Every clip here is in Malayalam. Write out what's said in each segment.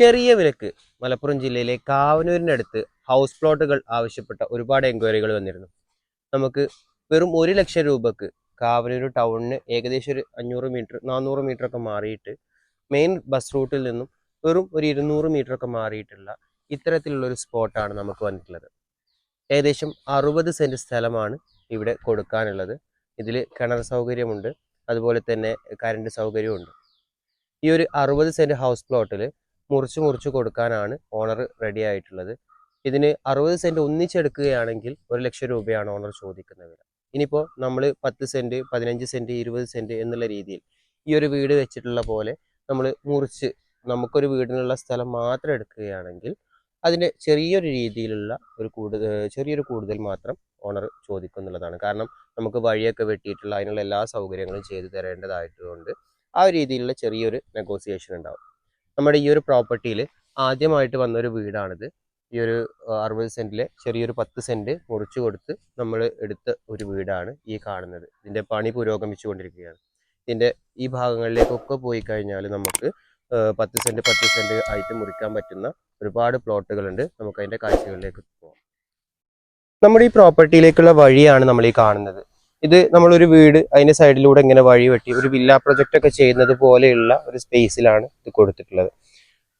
ചെറിയ വിലക്ക് മലപ്പുറം ജില്ലയിലെ കാവനൂരിന്റെ അടുത്ത് ഹൗസ് പ്ലോട്ടുകൾ ആവശ്യപ്പെട്ട ഒരുപാട് എൻക്വയറികൾ വന്നിരുന്നു. നമുക്ക് വെറും ഒരു ലക്ഷം രൂപക്ക് കാവനൂർ ടൗണിന് ഏകദേശം ഒരു അഞ്ഞൂറ് മീറ്റർ നാനൂറ് മീറ്റർ ഒക്കെ മാറിയിട്ട് മെയിൻ ബസ് റൂട്ടിൽ നിന്നും വെറും ഒരു ഇരുന്നൂറ് മീറ്റർ ഒക്കെ മാറിയിട്ടുള്ള ഇത്തരത്തിലുള്ള ഒരു സ്പോട്ടാണ് നമുക്ക് വന്നിട്ടുള്ളത്. ഏകദേശം അറുപത് സെന്റ് സ്ഥലമാണ് ഇവിടെ കൊടുക്കാനുള്ളത്. ഇതിൽ കിണർ സൗകര്യമുണ്ട്. അതുപോലെ തന്നെ കറണ്ട് സൗകര്യമുണ്ട് ഈ ഒരു അറുപത് സെന്റ് ഹൗസ് പ്ലോട്ടിൽ മുറിച്ച് മുറിച്ച് കൊടുക്കാനാണ് ഓണർ റെഡി ആയിട്ടുള്ളത്. ഇതിന് അറുപത് സെന്റ് ഒന്നിച്ചെടുക്കുകയാണെങ്കിൽ ഒരു ലക്ഷം രൂപയാണ് ഓണർ ചോദിക്കുന്ന വില. ഇനിയിപ്പോൾ നമ്മൾ പത്ത് സെന്റ് പതിനഞ്ച് സെന്റ് ഇരുപത് സെന്റ് എന്നുള്ള രീതിയിൽ ഈ ഒരു വീട് വെച്ചിട്ടുള്ള പോലെ നമ്മൾ മുറിച്ച് നമുക്കൊരു വീടിനുള്ള സ്ഥലം മാത്രം എടുക്കുകയാണെങ്കിൽ അതിന്റെ ചെറിയൊരു രീതിയിലുള്ള ഒരു കൂടുതൽ ചെറിയൊരു കൂടുതൽ മാത്രം ഓണർ ചോദിക്കുന്നുള്ളതാണ്. കാരണം നമുക്ക് വഴിയൊക്കെ വെട്ടിയിട്ടുള്ള അതിനുള്ള എല്ലാ സൗകര്യങ്ങളും ചെയ്തു തരേണ്ടതായതുകൊണ്ട് ആ രീതിയിലുള്ള ചെറിയൊരു നെഗോസിയേഷൻ ഉണ്ടാവും. നമ്മുടെ ഈ ഒരു പ്രോപ്പർട്ടിയിൽ ആദ്യമായിട്ട് വന്നൊരു വീടാണിത്. ഈ ഒരു അറുപത് സെന്റിലെ ചെറിയൊരു പത്ത് സെന്റ് മുറിച്ചു കൊടുത്ത് നമ്മൾ എടുത്ത ഒരു വീടാണ് ഈ കാണുന്നത്. ഇതിന്റെ പണി പുരോഗമിച്ചു കൊണ്ടിരിക്കുകയാണ് ഇതിന്റെ ഈ ഭാഗങ്ങളിലേക്കൊക്കെ പോയി കഴിഞ്ഞാൽ നമുക്ക് പത്ത് സെന്റ് പത്ത് സെന്റ് ആയിട്ട് മുറിക്കാൻ പറ്റുന്ന ഒരുപാട് പ്ലോട്ടുകളുണ്ട്. നമുക്ക് അതിന്റെ കാഴ്ചകളിലേക്ക് പോകാം നമ്മുടെ ഈ പ്രോപ്പർട്ടിയിലേക്കുള്ള വഴിയാണ് നമ്മൾ ഈ കാണുന്നത്. ഇത് നമ്മളൊരു വീട് അതിന്റെ സൈഡിലൂടെ ഇങ്ങനെ വഴി വെട്ടി ഒരു വില്ല പ്രൊജക്റ്റ് ഒക്കെ ചെയ്യുന്നത് പോലെയുള്ള ഒരു സ്പേസിലാണ് ഇത് കൊടുത്തിട്ടുള്ളത്.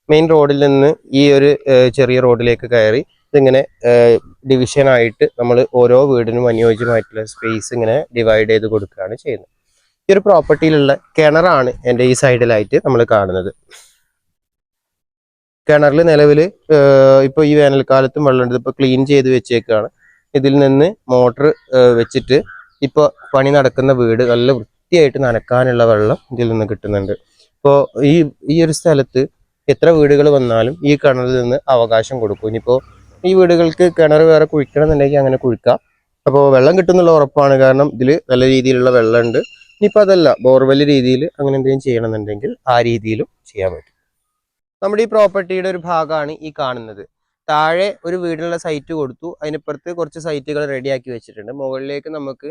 മെയിൻ റോഡിൽ നിന്ന് ഈ ഒരു ചെറിയ റോഡിലേക്ക് കയറി ഇതിങ്ങനെ ഡിവിഷൻ ആയിട്ട് നമ്മൾ ഓരോ വീടിനും അനുയോജ്യമായിട്ടുള്ള സ്പേസ് ഇങ്ങനെ ഡിവൈഡ് ചെയ്ത് കൊടുക്കുകയാണ് ചെയ്യുന്നത്. ഈ ഒരു പ്രോപ്പർട്ടിയിലുള്ള കിണറാണ് എന്റെ ഈ സൈഡിലായിട്ട് നമ്മൾ കാണുന്നത്. കിണറിൽ നിലവിൽ ഇപ്പോൾ ഈ വേനൽക്കാലത്തും വെള്ളമുണ്ട് ഇപ്പോൾ ക്ലീൻ ചെയ്ത് വെച്ചേക്കാണ്. ഇതിൽ നിന്ന് മോട്ടർ വെച്ചിട്ട് ഇപ്പോൾ പണി നടക്കുന്ന വീട് നല്ല വൃത്തിയായിട്ട് നനക്കാനുള്ള വെള്ളം ഇതിൽ നിന്ന് കിട്ടുന്നുണ്ട്. ഇപ്പോൾ ഈ ഈ ഒരു സ്ഥലത്ത് എത്ര വീടുകൾ വന്നാലും ഈ കിണറിൽ നിന്ന് അവകാശം കൊടുക്കും. ഇനിയിപ്പോൾ ഈ വീടുകൾക്ക് കിണർ വേറെ കുഴിക്കണം എന്നുണ്ടെങ്കിൽ അങ്ങനെ കുഴിക്കാം. അപ്പോൾ വെള്ളം കിട്ടുന്നുള്ള ഉറപ്പാണ്. കാരണം ഇതിൽ നല്ല രീതിയിലുള്ള വെള്ളമുണ്ട്. ഇനിയിപ്പോൾ അതല്ല ബോർവെൽ രീതിയിൽ അങ്ങനെ എന്തെങ്കിലും ചെയ്യണമെന്നുണ്ടെങ്കിൽ ആ രീതിയിലും ചെയ്യാൻ പറ്റും. നമ്മുടെ ഈ പ്രോപ്പർട്ടിയുടെ ഒരു ഭാഗമാണ് ഈ കാണുന്നത്. താഴെ ഒരു വീടിനുള്ള സൈറ്റ് കൊടുത്തു. അതിനിപ്പുറത്ത് കുറച്ച് സൈറ്റുകൾ റെഡിയാക്കി വെച്ചിട്ടുണ്ട്. മുകളിലേക്ക് നമുക്ക്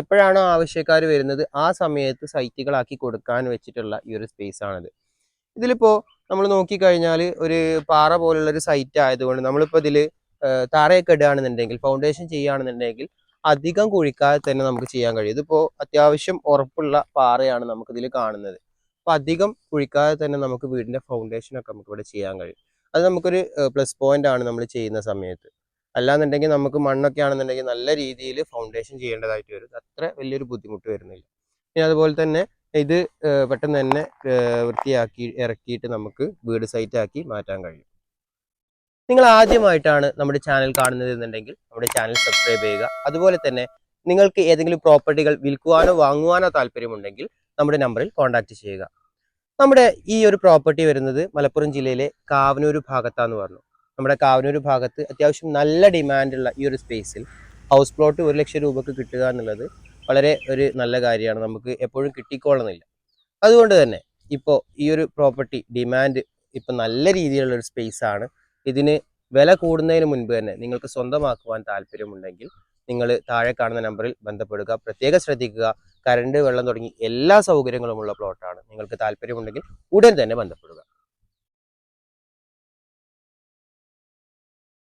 എപ്പോഴാണോ ആവശ്യക്കാർ വരുന്നത് ആ സമയത്ത് സൈറ്റുകളാക്കി കൊടുക്കാൻ വെച്ചിട്ടുള്ള ഈ ഒരു സ്പേസ് ആണിത്. ഇതിലിപ്പോൾ നമ്മൾ നോക്കിക്കഴിഞ്ഞാൽ ഒരു പാറ പോലുള്ള ഒരു സൈറ്റ് ആയതുകൊണ്ട് നമ്മളിപ്പോൾ ഇതിൽ താറയൊക്കെ ഇടുകയാണെന്നുണ്ടെങ്കിൽ ഫൗണ്ടേഷൻ ചെയ്യുകയാണെന്നുണ്ടെങ്കിൽ അധികം കുഴിക്കാതെ തന്നെ നമുക്ക് ചെയ്യാൻ കഴിയും. ഇതിപ്പോൾ അത്യാവശ്യം ഉറപ്പുള്ള പാറയാണ് നമുക്കിതിൽ കാണുന്നത്. അപ്പോൾ അധികം കുഴിക്കാതെ തന്നെ നമുക്ക് വീടിന്റെ ഫൗണ്ടേഷനൊക്കെ നമുക്കിവിടെ ചെയ്യാൻ കഴിയും. അത് നമുക്കൊരു പ്ലസ് പോയിന്റ് ആണ് നമ്മൾ ചെയ്യുന്ന സമയത്ത്. അല്ലാന്നുണ്ടെങ്കിൽ നമുക്ക് മണ്ണൊക്കെ ആണെന്നുണ്ടെങ്കിൽ നല്ല രീതിയിൽ ഫൗണ്ടേഷൻ ചെയ്യേണ്ടതായിട്ട് വരും. അത്ര വലിയൊരു ബുദ്ധിമുട്ട് വരുന്നില്ല. പിന്നെ അതുപോലെ തന്നെ ഇത് പെട്ടെന്ന് തന്നെ വൃത്തിയാക്കി ഇറക്കിയിട്ട് നമുക്ക് വീട് സൈറ്റ് ആക്കി മാറ്റാൻ കഴിയും. നിങ്ങൾ ആദ്യമായിട്ടാണ് നമ്മുടെ ചാനൽ കാണുന്നത് എന്നുണ്ടെങ്കിൽ നമ്മുടെ ചാനൽ സബ്സ്ക്രൈബ് ചെയ്യുക. അതുപോലെ തന്നെ നിങ്ങൾക്ക് ഏതെങ്കിലും പ്രോപ്പർട്ടികൾ വിൽക്കുവാനോ വാങ്ങുവാനോ താല്പര്യമുണ്ടെങ്കിൽ നമ്മുടെ നമ്പറിൽ കോൺടാക്റ്റ് ചെയ്യുക. നമ്മുടെ ഈ ഒരു പ്രോപ്പർട്ടി വരുന്നത് മലപ്പുറം ജില്ലയിലെ കാവനൂർ ഭാഗത്താന്ന് പറഞ്ഞു. നമ്മുടെ കാവനൂർ ഭാഗത്ത് അത്യാവശ്യം നല്ല ഡിമാൻഡുള്ള ഈ ഒരു സ്പേസിൽ ഹൗസ് പ്ലോട്ട് ഒരു ലക്ഷം രൂപക്ക് കിട്ടുക എന്നുള്ളത് വളരെ ഒരു നല്ല കാര്യമാണ്. നമുക്ക് എപ്പോഴും കിട്ടിക്കോളണമെന്നില്ല അതുകൊണ്ട് തന്നെ ഇപ്പോൾ ഈ ഒരു പ്രോപ്പർട്ടി ഡിമാൻഡ് ഇപ്പോൾ നല്ല രീതിയിലുള്ള ഒരു സ്പേസ് ആണ്. ഇതിന് വില കൂടുന്നതിന് മുൻപ് തന്നെ നിങ്ങൾക്ക് സ്വന്തമാക്കുവാൻ താല്പര്യമുണ്ടെങ്കിൽ നിങ്ങൾ താഴെ കാണുന്ന നമ്പറിൽ ബന്ധപ്പെടുക പ്രത്യേകം ശ്രദ്ധിക്കുക. കറണ്ട് വെള്ളം തുടങ്ങി എല്ലാ സൗകര്യങ്ങളുമുള്ള പ്ലോട്ടാണ് നിങ്ങൾക്ക് താല്പര്യമുണ്ടെങ്കിൽ ഉടൻ തന്നെ ബന്ധപ്പെടുക.